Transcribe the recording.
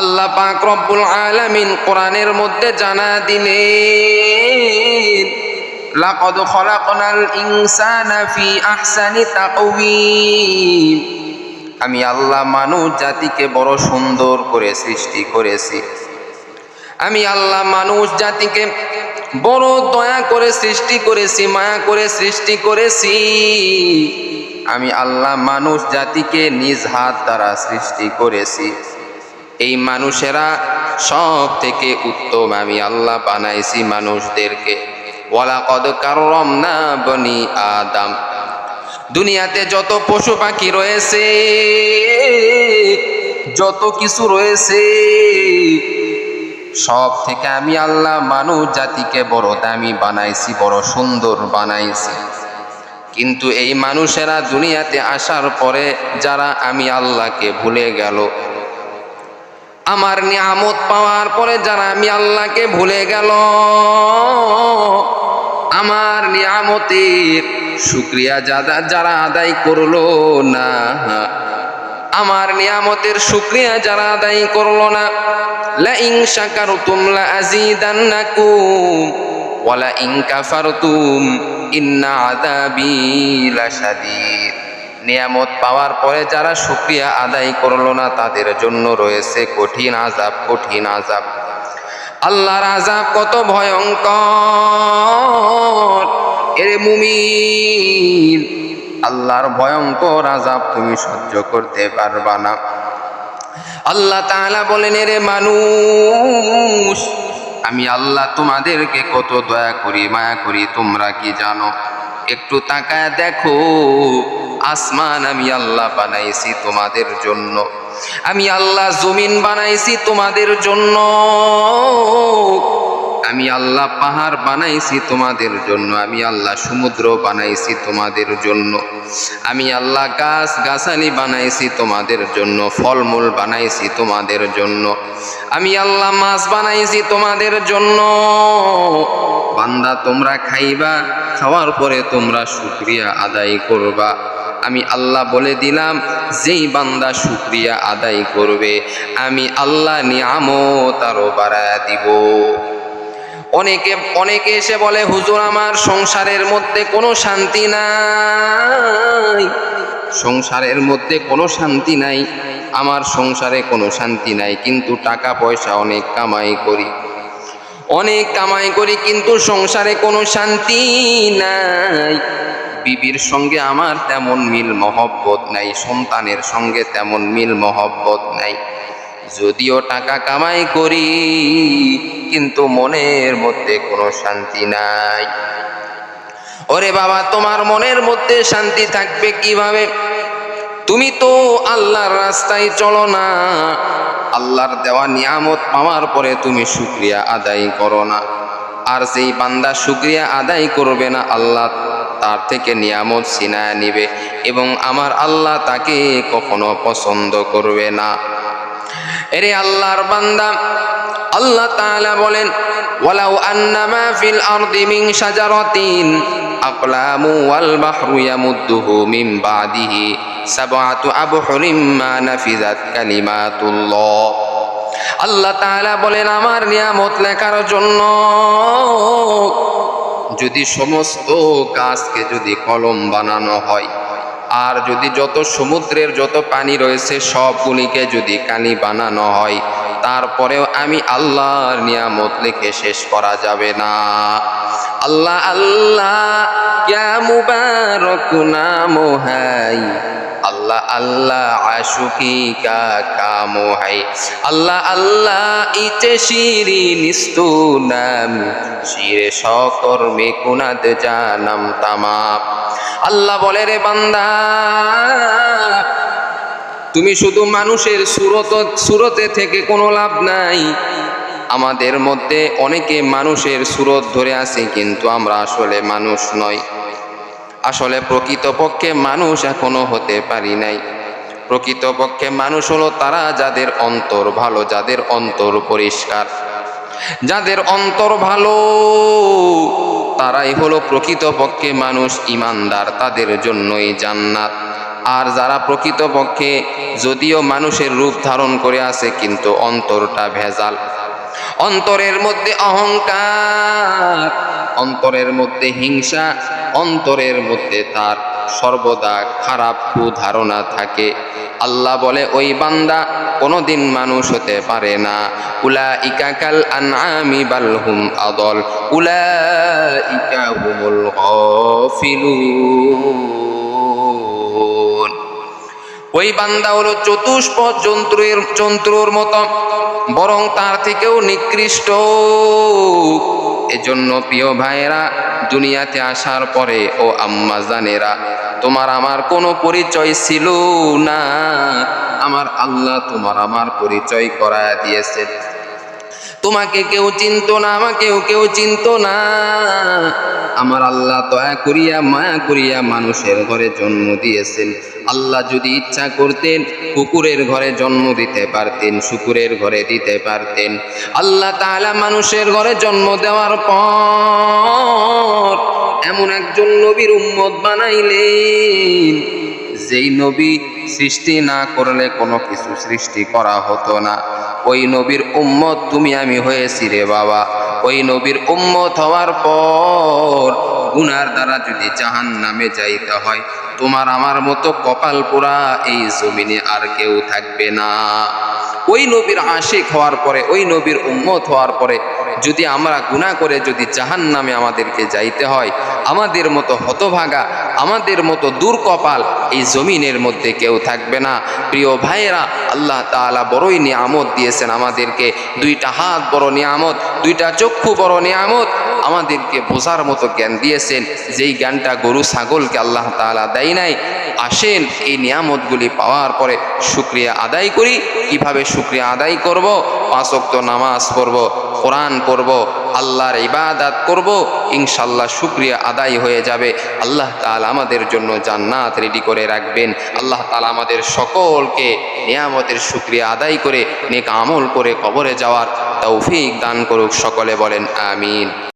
আল্লাহ পাক রব্বুল আলামিন কোরআনের মধ্যে জানা দিলেন, লাকদ খলাকনাল ইনসানা ফি আহসানি তাকওয়িম। আমি আল্লাহ মানুষ জাতিকে বড় সুন্দর করে সৃষ্টি করেছি। আমি আল্লাহ মানুষ জাতিকে বড় দয়া করে সৃষ্টি করেছি, মায়া করে সৃষ্টি করেছি। আমি আল্লাহ মানুষ জাতিকে নিজ হাত দ্বারা সৃষ্টি করেছি। এই মানুষেরা সব থেকে উত্তম। আমি আল্লাহ বানাইছি মানুষদেরকে। ওয়ালাকদ কাররম না বনি আদম। দুনিয়াতে যত পশু পাখি রয়েছে, যত কিছু রয়েছে সব থেকে আমি আল্লাহ মানুষ জাতিকে বড় দামি বানাইছি, বড় সুন্দর বানাইছি। কিন্তু এই মানুষেরা দুনিয়াতে আসার পরে যারা আমি আল্লাহকে ভুলে গেল আমার নিয়ামত পাওয়ার পরে যারা আমি আল্লাহকে ভুলে গেল, আমার নিয়ামতের শুক্রিয়া যারা যারা আদায় করল না, আমার নিয়ামতের শুক্রিয়া যারা আদায় করল না লা ইন শাকারতুম লা আযীদান্নাকুম ওয়ালা কাফারতুম, ইন্না আযাবি লাশাদীদ। নিয়ামত পাওয়ার পরে যারা শুক্রিয়া আদায় করল না, তাদের জন্য রয়েছে কঠিন আজাব কঠিন আজাব আল্লাহর আজাব কত ভয়ঙ্কর। এর মুমিন, আল্লাহর ভয়ঙ্কর আজাব তুমি সহ্য করতে পারবা না। আল্লাহ তাআলা বলেন, এরে মানুষ, আমি আল্লাহ তোমাদেরকে কত দয়া করি, মায়া করি, তোমরা কি জানো? একটু তাকায় দেখো আসমান আমি আল্লাহ বানাইছি তোমাদের জন্য। আমি আল্লাহ জমিন বানাইছি তোমাদের জন্য। আমি আল্লাহ পাহাড় বানাইছি তোমাদের জন্য। আমি আল্লাহ সমুদ্র বানাইছি তোমাদের জন্য। আমি আল্লাহ গাছ গাছালি বানাইছি তোমাদের জন্য। ফলমূল বানাইছি তোমাদের জন্য। আমি আল্লাহ মাছ বানাইছি তোমাদের জন্য। বান্দা তোমরা খাইবা, খাওয়ার পরে তোমরা শুক্রিয়া আদায় করবা। আমি আল্লাহ বলে দিলাম, যেই বান্দা শুক্রিয়া আদায় করবে, আমি আল্লাহ নিয়ামত আরও বাড়া দিব। অনেকে অনেকে এসে বলে, হুজুর, আমার সংসারের মধ্যে কোনো শান্তি নাই। সংসারের মধ্যে কোনো শান্তি নাই। আমার সংসারে কোনো শান্তি নাই, কিন্তু টাকা পয়সা অনেক কামাই করি। অনেক কামাই করি, কিন্তু সংসারে কোনো শান্তি নাই। বিবির সঙ্গে আমার তেমন মিল মহব্বত নাই, সন্তানের সঙ্গে তেমন মিল মহব্বত নাই। যদিও টাকা কামাই করি, কিন্তু মনের মধ্যে কোনো শান্তি নাই। ওরে বাবা, তোমার মনের মধ্যে শান্তি থাকবে কীভাবে? তুমি তো আল্লাহর রাস্তায় চলো না। আল্লাহর দেওয়া নিয়ামত পাওয়ার পরে তুমি শুক্রিয়া আদায় করো না। আর যেই বান্দা শুক্রিয়া আদায় করবে না, আল্লাহ তার থেকে নিয়ামত ছিনায় নিবে এবং আমার আল্লাহ তাকে কখনো পছন্দ করবে না। এরে আল্লাহর বান্দা, আল্লাহ তাআলা বলেন, ওয়ালাউ আন্নামা ফিল আরদি মিন শাজারাতিন আকলামু ওয়াল বাহরু ইয়ামুদ্দুহু মিন বাদিহি সাবআতু আবহুরিম মা নাফিজাত কালিমাতুল্লাহ। আল্লাহ তাআলা বলেন, আমার নিয়ামত লেখার জন্য যদি সমস্ত গাছকে যদি কলম বানানো হয়, আর যদি যত সমুদ্রের যত পানি রয়েছে সবগুলিকে যদি কানি বানানো হয়, তারপরেও আমি আল্লাহর নিয়ামত লিখে শেষ করা যাবে না। আল্লাহ আল্লাহ ক্যা মুবারক নাম হাই। আল্লাহ আল্লাহ আশুকি কা কাম হাই। আল্লাহ আল্লাহ ইতে শিরি নিস্তু নাম, শিরে সকর্মে কুনাদ জানাম তামাপ আল্লাহ বলে, রে বান্দা, তুমি শুধু মানুষের সুরত, সুরতে থেকে কোনো লাভ নাই। আমাদের মধ্যে অনেকে মানুষের সুরত ধরে আছে, কিন্তু আমরা আসলে মানুষ নই। আসলে প্রকৃতপক্ষে মানুষ এখনও হতে পারি নাই। প্রকৃতপক্ষে মানুষ হলো তারা যাদের অন্তর ভালো, যাদের অন্তর পরিষ্কার। যাদের অন্তর ভালো, তারাই হলো প্রকৃতপক্ষে মানুষ ইমানদার, তাদের জন্যই জান্নাত। আর যারা প্রকৃতপক্ষে যদিও মানুষের রূপ ধারণ করে আছে, কিন্তু অন্তরটা ভেজাল। অন্তরের মধ্যে অহংকার, অন্তরের মধ্যে হিংসা অন্তরের মধ্যে তার সর্বদা খারাপ ধারণা থাকে। আল্লাহ বলে, ওই বান্দা কোনোদিন মানুষ হতে পারে না। উলা ইকাকাল আনআমি বাল হুম আদল। উলা ইকা হুমুল ওই বান্দা হলো চতুষ্প জন্তুর জন্তুর মতো, বরং তার থেকেও নিকৃষ্ট। এজন্য প্রিয় ভাইয়েরা, দুনিয়াতে আসার পরে, ও আম্মা জানেরা, তোমার আমার কোনো পরিচয় ছিল না। আমার আল্লাহ তোমার আমার পরিচয় করায় দিয়েছে তোমাকে কেউ চিনতো না, আমাকেও কেউ চিনতো না। আমার আল্লাহ দয়া করিয়া, মায়া করিয়া মানুষের ঘরে জন্ম দিয়েছেন। আল্লাহ যদি ইচ্ছা করতেন, কুকুরের ঘরে জন্ম দিতে পারতেন, শুকুরের ঘরে দিতে পারতেন। আল্লাহ তাআলা মানুষের ঘরে জন্ম দেওয়ার পর এমন একজন নবীর উম্মত বানাইলেন। যেই নবী সৃষ্টি না করলে কোনো কিছু সৃষ্টি করা হতো না। ওই নবীর উম্মত তুমি আমি হয়েছি রে বাবা। ওই নবীর উম্মত হওয়ার পর গুনার দ্বারা যদি জাহান নামে যাইতে হয়, তোমার আমার মতো কপাল পোড়া এই জমিনে আর কেউ থাকবে না। ওই নবীর আশিক হওয়ার পরে, ওই নবীর উম্মত হওয়ার পরে যদি আমরা গুণা করে যদি জাহান নামে আমাদেরকে যাইতে হয়, আমাদের মতো হতভাগা, আমাদের মতো দূর কপাল এই জমিনের মধ্যে কেউ থাকবে না। প্রিয় ভাইয়েরা, আল্লাহ তালা বড়ই নিয়ামত দিয়েছেন আমাদেরকে। দুইটা হাত বড় নিয়ামত, দুইটা চক্ষু বড় নিয়ামত আমাদেরকে বোঝার মতো জ্ঞান দিয়েছেন। যেই জ্ঞানটা গরু, ছাগলকে আল্লাহ তাআলা দেয় নাই, আসেন এই নিয়ামতগুলি পাওয়ার পরে শুক্রিয়া আদায় করি। কীভাবে শুক্রিয়া আদায় করব? পাঁচ ওয়াক্ত নামাজ পড়ব, কোরআন পড়ব, আল্লাহর ইবাদাত করব ইনশাল্লাহ শুক্রিয়া আদায় হয়ে যাবে। আল্লাহ তাআলা আমাদের জন্য জান্নাত রেডি করে রাখবেন। আল্লাহ তাআলা আমাদের সকলকে নিয়ামতের শুক্রিয়া আদায় করে, নেক আমল করে কবরে যাওয়ার তৌফিক দান করুক, সকলে বলেন আমিন।